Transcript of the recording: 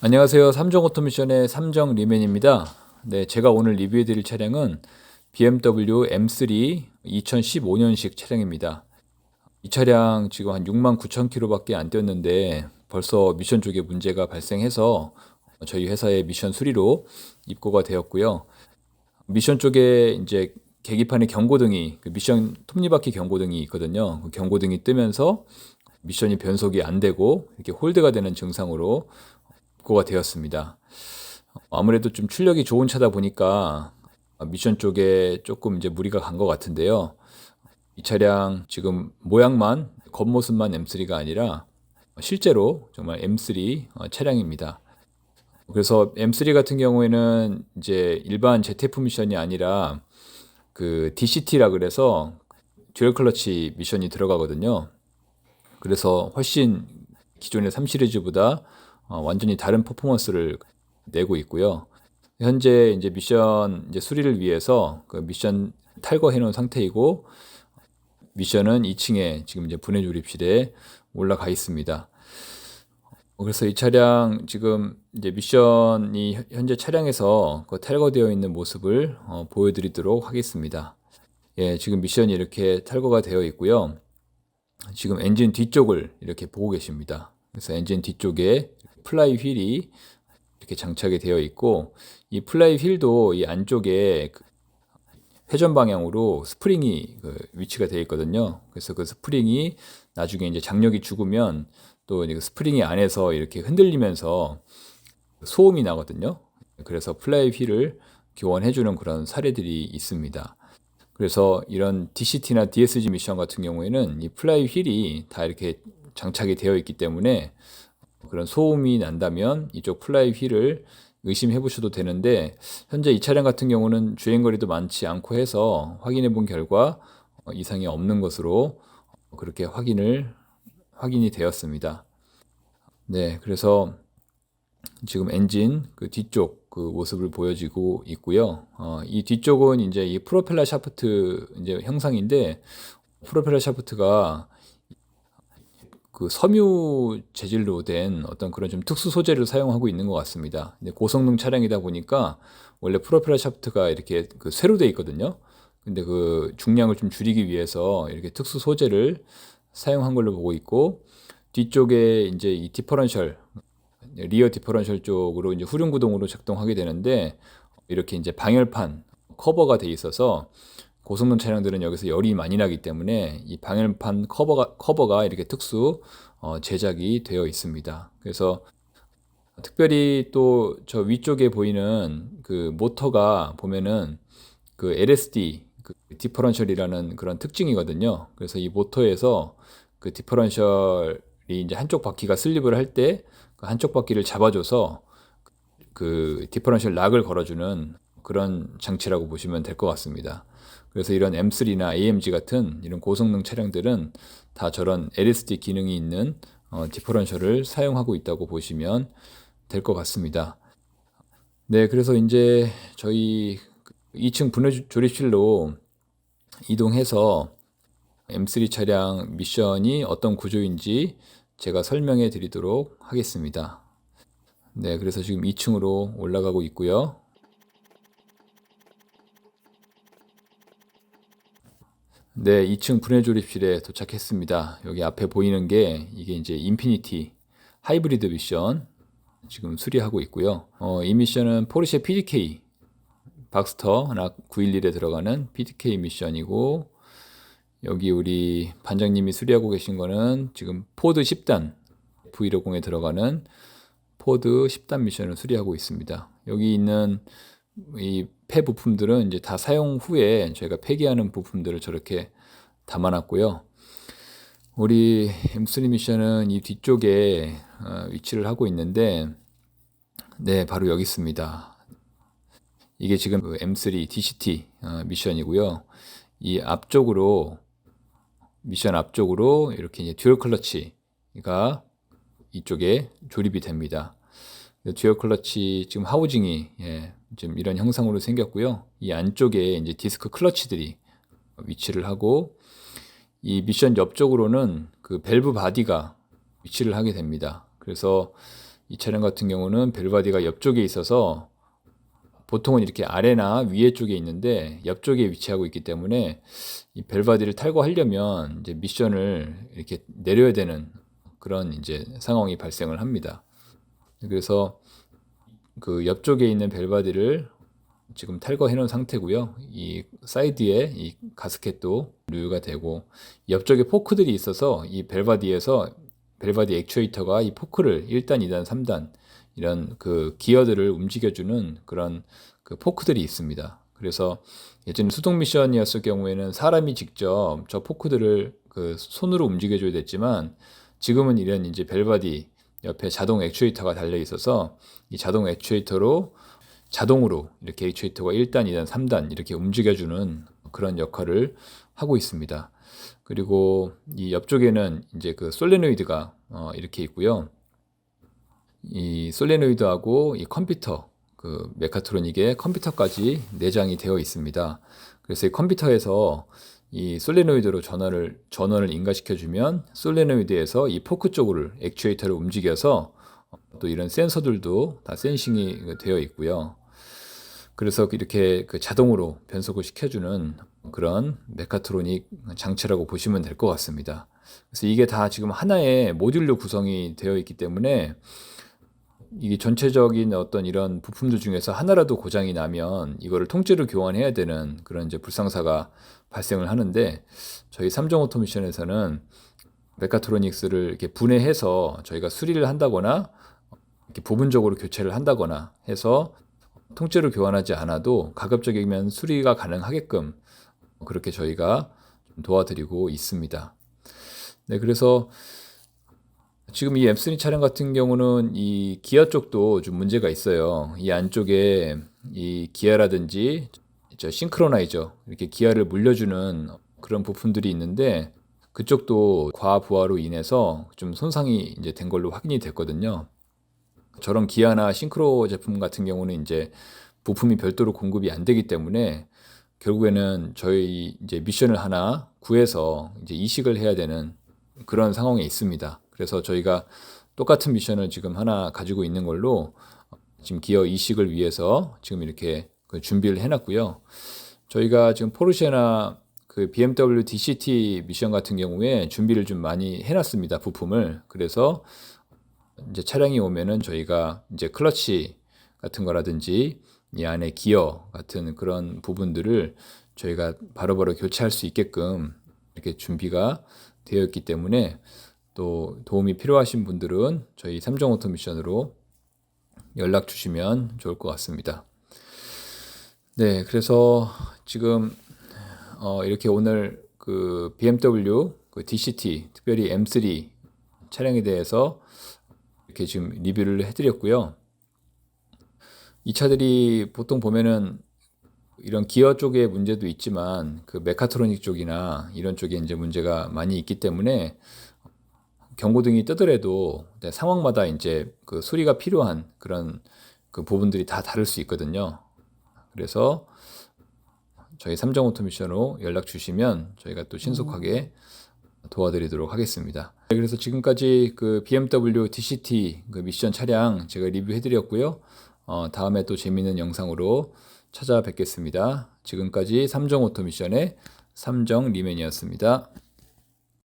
안녕하세요. 삼정 오토미션의 삼정 리맨입니다. 네, 제가 오늘 리뷰해 드릴 차량은 BMW M3 2015년식 차량입니다. 이 차량 지금 한 6만 9천 킬로밖에 안 뛰었는데 벌써 미션 쪽에 문제가 발생해서 저희 회사의 미션 수리로 입고가 되었고요. 미션 쪽에 이제 계기판에 경고등이 그 미션 톱니바퀴 경고등이 있거든요. 그 경고등이 뜨면서 미션이 변속이 안 되고 이렇게 홀드가 되는 증상으로 입고가 되었습니다. 아무래도 좀 출력이 좋은 차다 보니까 미션 쪽에 조금 이제 무리가 간 것 같은데요. 이 차량 지금 모양만 겉모습만 M3가 아니라 실제로 정말 M3 어, 차량입니다. 그래서 M3 같은 경우에는 이제 일반 ZF 미션이 아니라 그 DCT라 그래서 듀얼 클러치 미션이 들어가거든요. 그래서 훨씬 기존의 3 시리즈보다 어, 완전히 다른 퍼포먼스를 내고 있고요. 현재 이제 미션 이제 수리를 위해서 그 미션 탈거해 놓은 상태이고 미션은 2층에 지금 이제 분해 조립실에 올라가 있습니다. 그래서 이 차량 지금 이제 미션이 현재 차량에서 그 탈거되어 있는 모습을 어, 보여드리도록 하겠습니다. 예, 지금 미션이 이렇게 탈거가 되어 있고요. 지금 엔진 뒤쪽을 이렇게 보고 계십니다. 그래서 엔진 뒤쪽에 플라이 휠이 이렇게 장착이 되어 있고 이 플라이 휠도 이 안쪽에 그 회전 방향으로 스프링이 그 위치가 되어 있거든요. 그래서 그 스프링이 나중에 이제 장력이 죽으면 또그 스프링이 안에서 이렇게 흔들리면서 소음이 나거든요. 그래서 플라이 휠을 교환해주는 그런 사례들이 있습니다. 그래서 이런 DCT나 DSG 미션 같은 경우에는 이 플라이 휠이 다 이렇게 장착이 되어 있기 때문에 그런 소음이 난다면 이쪽 플라이 휠을 의심해 보셔도 되는데 현재 이 차량 같은 경우는 주행 거리도 많지 않고 해서 확인해 본 결과 어, 이상이 없는 것으로 그렇게 확인을 확인이 되었습니다. 네, 그래서 지금 엔진 그 뒤쪽 그 모습을 보여지고 있고요. 어, 이 뒤쪽은 이제 이 프로펠러 샤프트 이제 형상인데 프로펠러 샤프트가 그 섬유 재질로 된 어떤 그런 좀 특수 소재를 사용하고 있는 것 같습니다. 고성능 차량이다 보니까 원래 프로펠러 샤프트가 이렇게 그 쇠로 돼 있거든요. 근데 그 중량을 좀 줄이기 위해서 이렇게 특수 소재를 사용한 걸로 보고 있고 뒤쪽에 이제 이 디퍼런셜 리어 디퍼런셜 쪽으로 이제 후륜 구동으로 작동하게 되는데 이렇게 이제 방열판 커버가 돼 있어서 고성능 차량들은 여기서 열이 많이 나기 때문에 이 방열판 커버가, 커버가 이렇게 특수 어, 제작이 되어 있습니다. 그래서 특별히 또 저 위쪽에 보이는 그 모터가 보면은 그 LSD 그 디퍼런셜이라는 그런 특징이거든요. 그래서 이 모터에서 그 디퍼런셜이 이제 한쪽 바퀴가 슬립을 할 때 그 한쪽 바퀴를 잡아줘서 그 디퍼런셜 락을 걸어주는 그런 장치라고 보시면 될 것 같습니다. 그래서 이런 M3나 AMG 같은 이런 고성능 차량들은 다 저런 LSD 기능이 있는 어, 디퍼런셜을 사용하고 있다고 보시면 될 것 같습니다. 네, 그래서 이제 저희 2층 분해 조립실로 이동해서 M3 차량 미션이 어떤 구조인지 제가 설명해 드리도록 하겠습니다. 네, 그래서 지금 2층으로 올라가고 있고요. 네, 2층 분해 조립실에 도착했습니다. 여기 앞에 보이는 게 이게 이제 인피니티 하이브리드 미션 지금 수리하고 있고요. 어, 이 미션은 포르쉐 PDK 박스터 하나 911에 들어가는 PDK 미션이고 여기 우리 반장님이 수리하고 계신 거는 지금 포드 10단 V150에 들어가는 포드 10단 미션을 수리하고 있습니다. 여기 있는 이 폐 부품들은 이제 다 사용 후에 저희가 폐기하는 부품들을 저렇게 담아놨고요. 우리 M3 미션은 이 뒤쪽에 어, 위치를 하고 있는데, 네, 바로 여기 있습니다. 이게 지금 그 M3 DCT 어, 미션이고요. 이 앞쪽으로 미션 앞쪽으로 이렇게 이제 듀얼 클러치가 이쪽에 조립이 됩니다. 듀얼 클러치 지금 하우징이 예, 지금 이런 형상으로 생겼고요. 이 안쪽에 이제 디스크 클러치들이 위치를 하고 이 미션 옆쪽으로는 그 밸브 바디가 위치를 하게 됩니다. 그래서 이 차량 같은 경우는 벨바디가 옆쪽에 있어서 보통은 이렇게 아래나 위에 쪽에 있는데 옆쪽에 위치하고 있기 때문에 이 벨바디를 탈거하려면 이제 미션을 이렇게 내려야 되는 그런 이제 상황이 발생을 합니다. 그래서 그 옆쪽에 있는 벨바디를 지금 탈거해 놓은 상태고요. 이 사이드에 이 가스켓도 누유가 되고 옆쪽에 포크들이 있어서 이 벨바디에서 벨바디 액추에이터가 이 포크를 1단, 2단, 3단 이런 그 기어들을 움직여주는 그런 그 포크들이 있습니다. 그래서 예전에 수동 미션이었을 경우에는 사람이 직접 저 포크들을 그 손으로 움직여줘야 됐지만 지금은 이런 이제 벨바디 옆에 자동 액추에이터가 달려 있어서 이 자동 액추에이터로 자동으로 이렇게 액추에이터가 1단, 2단, 3단 이렇게 움직여주는 그런 역할을 하고 있습니다. 그리고 이 옆쪽에는 이제 그 솔레노이드가 어 이렇게 있고요. 이 솔레노이드하고 이 컴퓨터 그 메카트로닉의 컴퓨터까지 내장이 되어 있습니다. 그래서 이 컴퓨터에서 이 솔레노이드로 전원을 전원을 인가시켜 주면 솔레노이드에서 이 포크 쪽으로 액추에이터를 움직여서 또 이런 센서들도 다 센싱이 되어 있고요. 그래서 이렇게 그 자동으로 변속을 시켜주는 그런 메카트로닉 장치라고 보시면 될 것 같습니다. 그래서 이게 다 지금 하나의 모듈로 구성이 되어 있기 때문에 이게 전체적인 어떤 이런 부품들 중에서 하나라도 고장이 나면 이거를 통째로 교환해야 되는 그런 이제 불상사가 발생을 하는데 저희 삼정 오토미션에서는 메카트로닉스를 이렇게 분해해서 저희가 수리를 한다거나 이렇게 부분적으로 교체를 한다거나 해서 통째로 교환하지 않아도 가급적이면 수리가 가능하게끔 그렇게 저희가 도와드리고 있습니다. 네, 그래서 지금 이 M3 차량 같은 경우는 이 기아 쪽도 좀 문제가 있어요. 이 안쪽에 이 기아라든지 저 싱크로나이저 이렇게 기아를 물려주는 그런 부품들이 있는데 그쪽도 과부하로 인해서 좀 손상이 이제 된 걸로 확인이 됐거든요. 저런 기아나 싱크로 제품 같은 경우는 이제 부품이 별도로 공급이 안 되기 때문에 결국에는 저희 이제 미션을 하나 구해서 이제 이식을 해야 되는 그런 상황에 있습니다. 그래서 저희가 똑같은 미션을 지금 하나 가지고 있는 걸로 지금 기어 이식을 위해서 지금 이렇게 그 준비를 해놨고요. 저희가 지금 포르쉐나 그 BMW DCT 미션 같은 경우에 준비를 좀 많이 해놨습니다. 부품을. 그래서 이제 차량이 오면은 저희가 이제 클러치 같은 거라든지 이 안에 기어 같은 그런 부분들을 저희가 바로바로 교체할 수 있게끔 이렇게 준비가 되어 있기 때문에 또 도움이 필요하신 분들은 저희 삼정 오토미션으로 연락 주시면 좋을 것 같습니다. 네, 그래서 지금 어 이렇게 오늘 그 BMW 그 DCT 특별히 M3 차량에 대해서 이렇게 지금 리뷰를 해드렸고요. 이 차들이 보통 보면은 이런 기어 쪽에 문제도 있지만 그 메카트로닉 쪽이나 이런 쪽에 이제 문제가 많이 있기 때문에 경고등이 뜨더라도 상황마다 이제 그 수리가 필요한 그런 그 부분들이 다 다를 수 있거든요. 그래서 저희 삼정 오토미션으로 연락 주시면 저희가 또 신속하게 도와드리도록 하겠습니다. 네, 그래서 지금까지 그 BMW DCT 그 미션 차량 제가 리뷰해드렸고요. 어, 다음에 또 재미있는 영상으로 찾아뵙겠습니다. 지금까지 삼정 오토미션의 삼정 리맨이었습니다.